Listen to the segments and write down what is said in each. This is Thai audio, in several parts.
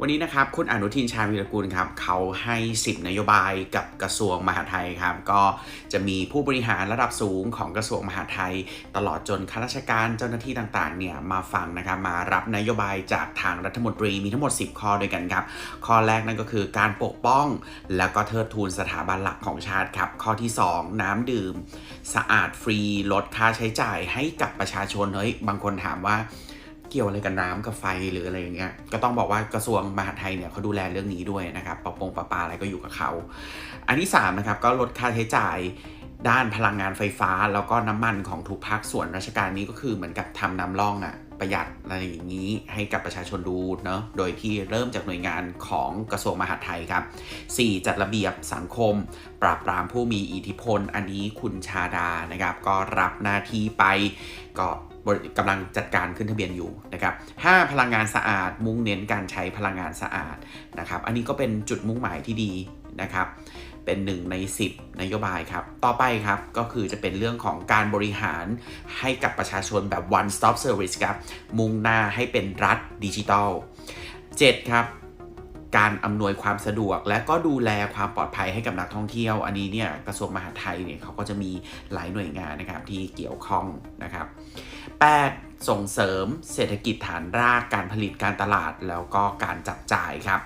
วันนี้นะครับคุณอนุทินชาญวีรกูลครับเขาให้ 10 นโยบายกับกระทรวงมหาดไทยครับก็จะมีผู้บริหารระดับสูงของกระทรวงมหาดไทย ตลอดจนข้าราชการเจ้าหน้าที่ต่างๆเนี่ยมาฟังนะครับมารับนโยบายจากทางรัฐมนตรีมีทั้งหมด 10 ข้อด้วยกันครับข้อแรกนั่นก็คือการปกป้อง แล้วก็เทิดทูนสถาบันหลักของชาติครับข้อที่ 2 น้ำดื่ม สะอาดฟรีลดค่าใช้จ่ายให้กับประชาชนเฮ้ยบางคนถามว่า เกี่ยวอะไรกับน้ำกับไฟหรืออะไรอย่างเงี้ยก็ต้องบอกว่ากระทรวงมหาดไทยเนี่ยเขาดูแลเรื่องนี้ด้วยนะครับประปงประปาอะไรก็อยู่กับเขา อันที่3นะครับก็ลดค่าใช้จ่ายด้านพลังงานไฟฟ้า แล้วก็น้ำมันของทุกภาคส่วนราชการนี้ก็คือเหมือนกับทำน้ำร่องอะประหยัดอะไรอย่างนี้ให้กับประชาชนดูเนาะโดยที่เริ่มจากหน่วยงานของกระทรวงมหาดไทยครับ 4. จัดระเบียบสังคม ปราบปรามผู้มีอิทธิพล อันนี้คุณชาดานะครับ ก็รับหน้าที่ไปก็ กำลังจัดการขึ้นทะเบียนอยู่นะครับ 5. พลังงานสะอาด มุ่งเน้นการใช้พลังงานสะอาดนะครับ อันนี้ก็เป็นจุดมุ่งหมายที่ดีนะครับ เป็นหนึ่งใน 10 นโยบายครับ ต่อไปครับก็คือจะเป็นเรื่องของการบริหารให้กับประชาชนแบบ one stop service ครับ มุ่งหน้าให้เป็นรัฐดิจิทัล7ครับ การอำนวยความสะดวก และก็ดูแลความปลอดภัยให้กับนักท่องเที่ยว อันนี้เนี่ยกระทรวงมหาดไทยเนี่ยเขาก็จะมีหลายหน่วยงานนะครับที่เกี่ยวข้องนะครับ 8. ส่งเสริมเศรษฐกิจฐานรากการผลิตการตลาดแล้วก็การจับจ่ายครับ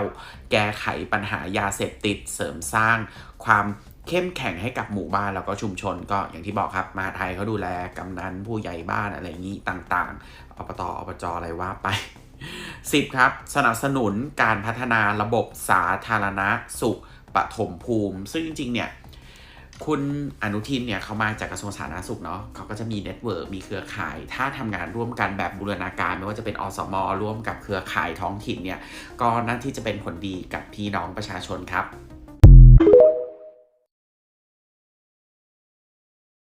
9. แก้ไขปัญหายาเสพติดเสริมสร้างความเข้มแข็งให้กับหมู่บ้านแล้วก็ชุมชนก็อย่างที่บอกครับมหาดไทยเขาดูแลกำนันผู้ใหญ่บ้านอะไรอย่างนี้ต่างๆ อบตอบจอะไรว่าไป 10 ครับ สนับสนุนการพัฒนาระบบสาธารณสุขปฐมภูมิ ซึ่งจริง ๆ เนี่ย คุณอนุทินเนี่ยเขามาจากกระทรวงสาธารณสุขเนาะเขาก็จะมีเน็ตเวิร์กมีเครือข่าย ถ้าทำงานร่วมกันแบบบูรณาการไม่ว่าจะเป็นอสม ร่วมกับเครือข่ายท้องถิ่นเนี่ย ก็น่าที่จะเป็นผลดีกับพี่น้องประชาชนครับ